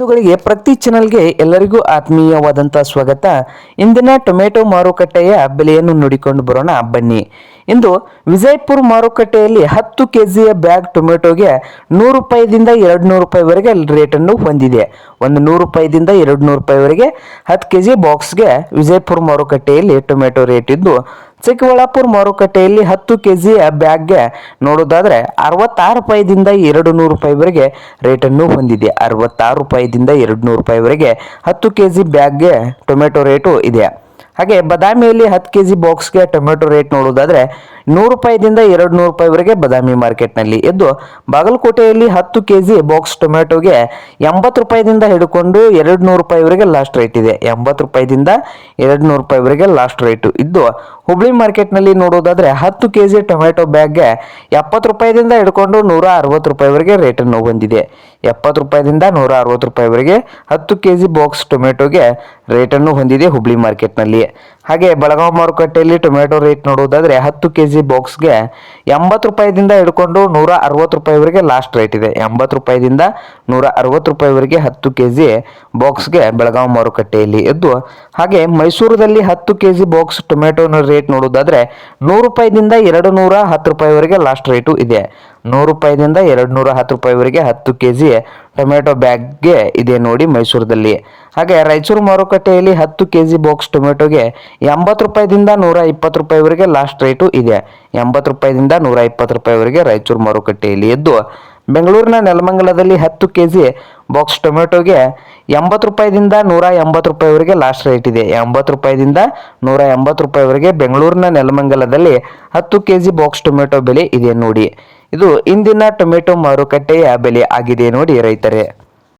ಬಂಧುಗಳಿಗೆ ಪ್ರತಿ ಚಾನಲ್ಗೆ ಎಲ್ಲರಿಗೂ ಆತ್ಮೀಯವಾದಂಥ ಸ್ವಾಗತ. ಇಂದಿನ ಟೊಮೆಟೊ ಮಾರುಕಟ್ಟೆಯ ಬೆಲೆಯನ್ನು ನೋಡಿಕೊಂಡು ಬರೋಣ, ಬನ್ನಿ. ಇಂದು ವಿಜಯಪುರ ಮಾರುಕಟ್ಟೆಯಲ್ಲಿ ಹತ್ತು ಕೆ ಜಿಯ ಬ್ಯಾಗ್ ಟೊಮೆಟೊಗೆ ನೂರು ರೂಪಾಯಿದಿಂದ ಎರಡು ನೂರು ರೂಪಾಯಿವರೆಗೆ ರೇಟನ್ನು ಹೊಂದಿದೆ. ಒಂದು ನೂರು ರೂಪಾಯಿದಿಂದ ಎರಡು ನೂರು ರೂಪಾಯಿವರೆಗೆ ಹತ್ತು ಕೆ ಜಿ ಬಾಕ್ಸ್ಗೆ ವಿಜಯಪುರ ಮಾರುಕಟ್ಟೆಯಲ್ಲಿ ಟೊಮೆಟೊ ರೇಟ್ ಇದ್ದು ಚಿಕ್ಕಬಳ್ಳಾಪುರ ಮಾರುಕಟ್ಟೆಯಲ್ಲಿ ಹತ್ತು ಕೆ ಜಿ ಬ್ಯಾಗ್ಗೆ ನೋಡೋದಾದರೆ ಅರವತ್ತಾರು ರೂಪಾಯಿದಿಂದ ಎರಡು ನೂರು ರೂಪಾಯಿವರೆಗೆ ರೇಟನ್ನು ಹೊಂದಿದೆ. ಅರವತ್ತಾರು ರೂಪಾಯಿದಿಂದ ಎರಡು ನೂರು ರೂಪಾಯಿವರೆಗೆ ಹತ್ತು ಕೆ ಜಿ ಬ್ಯಾಗ್ಗೆ ಟೊಮೆಟೊ ರೇಟು ಇದೆ. ಹಾಗೆ ಬದಾಮಿಯಲ್ಲಿ ಹತ್ತು ಕೆ ಜಿ ಬಾಕ್ಸ್ಗೆ ಟೊಮೆಟೊ ರೇಟ್ ನೋಡೋದಾದ್ರೆ ನೂರು ರೂಪಾಯಿದಿಂದ ಎರಡು ನೂರು ರೂಪಾಯಿವರೆಗೆ ಬದಾಮಿ ಮಾರ್ಕೆಟ್ನಲ್ಲಿ. ಇದ್ದು ಬಾಗಲಕೋಟೆಯಲ್ಲಿ ಹತ್ತು ಕೆ ಜಿ ಬಾಕ್ಸ್ ಟೊಮೆಟೊಗೆ ಎಂಬತ್ತು ರೂಪಾಯಿದಿಂದ ಹಿಡ್ಕೊಂಡು ಎರಡು ನೂರು ರೂಪಾಯಿವರೆಗೆ ಲಾಸ್ಟ್ ರೇಟ್ ಇದೆ. ಎಂಬತ್ತು ರೂಪಾಯಿದಿಂದ ಎರಡು ನೂರು ರೂಪಾಯಿವರೆಗೆ ಲಾಸ್ಟ್ ರೇಟು ಇದ್ದು ಹುಬ್ಳಿ ಮಾರ್ಕೆಟ್ನಲ್ಲಿ ನೋಡೋದಾದ್ರೆ ಹತ್ತು ಕೆ ಜಿ ಟೊಮೆಟೊ ಬ್ಯಾಗ್ಗೆ ಎಪ್ಪತ್ತು ರೂಪಾಯಿದಿಂದ ಹಿಡ್ಕೊಂಡು ನೂರ ಅರವತ್ತು ರೂಪಾಯಿವರೆಗೆ ರೇಟನ್ನು ಹೊಂದಿದೆ. ಎಪ್ಪತ್ತು ರೂಪಾಯಿದಿಂದ ನೂರ ಅರವತ್ತು ರೂಪಾಯಿವರೆಗೆ ಹತ್ತು ಕೆ ಜಿ ಬಾಕ್ಸ್ ಟೊಮೆಟೊಗೆ ರೇಟನ್ನು ಹೊಂದಿದೆ ಹುಬ್ಳಿ ಮಾರ್ಕೆಟ್ನಲ್ಲಿ. ಹಾಗೆ ಬೆಳಗಾವಿ ಮಾರುಕಟ್ಟೆಯಲ್ಲಿ ಟೊಮೆಟೊ ರೇಟ್ ನೋಡೋದಾದ್ರೆ ಹತ್ತು ಕೆ ಜಿ ಬಾಕ್ಸ್ಗೆ ಎಂಬತ್ತು ರೂಪಾಯಿದಿಂದ ಹಿಡ್ಕೊಂಡು ನೂರ ಅರವತ್ತು ರೂಪಾಯಿವರೆಗೆ ಲಾಸ್ಟ್ ರೇಟ್ ಇದೆ. ಎಂಬತ್ತು ರೂಪಾಯಿದಿಂದ ನೂರ ಅರವತ್ತು ರೂಪಾಯಿವರೆಗೆ ಹತ್ತು ಕೆ ಜಿ ಬಾಕ್ಸ್ಗೆ ಬೆಳಗಾವಿ ಮಾರುಕಟ್ಟೆಯಲ್ಲಿ ಇದ್ದು ಹಾಗೆ ಮೈಸೂರದಲ್ಲಿ ಹತ್ತು ಕೆ ಜಿ ಬಾಕ್ಸ್ ಟೊಮೆಟೊನ ರೇಟ್ ನೋಡೋದಾದ್ರೆ ನೂರು ರೂಪಾಯಿದಿಂದ ಎರಡು ನೂರ ಹತ್ತು ರೂಪಾಯಿವರೆಗೆ ಲಾಸ್ಟ್ ರೇಟು ಇದೆ. ನೂರು ರೂಪಾಯಿದಿಂದ ಎರಡು ನೂರ ಹತ್ತು ರೂಪಾಯಿವರೆಗೆ ಹತ್ತು ಕೆ ಜಿ ಟೊಮೆಟೊ ಬ್ಯಾಗ್ಗೆ ಇದೆ ನೋಡಿ ಮೈಸೂರದಲ್ಲಿ. ಹಾಗೆ ರಾಯಚೂರು ಮಾರುಕಟ್ಟೆಯಲ್ಲಿ ಹತ್ತು ಕೆ ಜಿ ಬಾಕ್ಸ್ ಟೊಮೆಟೊಗೆ ಎಂಬತ್ತು ರೂಪಾಯಿದಿಂದ ನೂರ ಇಪ್ಪತ್ತು ರೂಪಾಯಿವರೆಗೆ ಲಾಸ್ಟ್ ರೇಟು ಇದೆ. ಎಂಬತ್ತು ರೂಪಾಯಿದಿಂದ ನೂರ ಇಪ್ಪತ್ತು ರೂಪಾಯಿವರೆಗೆ ರಾಯಚೂರು ಮಾರುಕಟ್ಟೆಯಲ್ಲಿ ಇದ್ದು ಬೆಂಗಳೂರಿನ ನೆಲಮಂಗಲದಲ್ಲಿ ಹತ್ತು ಕೆ ಜಿ ಬಾಕ್ಸ್ ಟೊಮೆಟೊಗೆ ಎಂಬತ್ತು ರೂಪಾಯಿದಿಂದ ನೂರ ಎಂಬತ್ತು ರೂಪಾಯಿವರೆಗೆ ಲಾಸ್ಟ್ ರೇಟ್ ಇದೆ. ಎಂಬತ್ತು ರೂಪಾಯಿದಿಂದ ನೂರ ಎಂಬತ್ತು ರೂಪಾಯಿವರೆಗೆ ಬೆಂಗಳೂರಿನ ನೆಲಮಂಗಲದಲ್ಲಿ ಹತ್ತು ಕೆ ಜಿ ಬಾಕ್ಸ್ ಟೊಮೆಟೊ ಬೆಲೆ ಇದೆ ನೋಡಿ. ಇದು ಇಂದಿನ ಟೊಮೆಟೊ ಮಾರುಕಟ್ಟೆಯ ಬೆಲೆ ಆಗಿದೆ ನೋಡಿ ರೈತರೇ.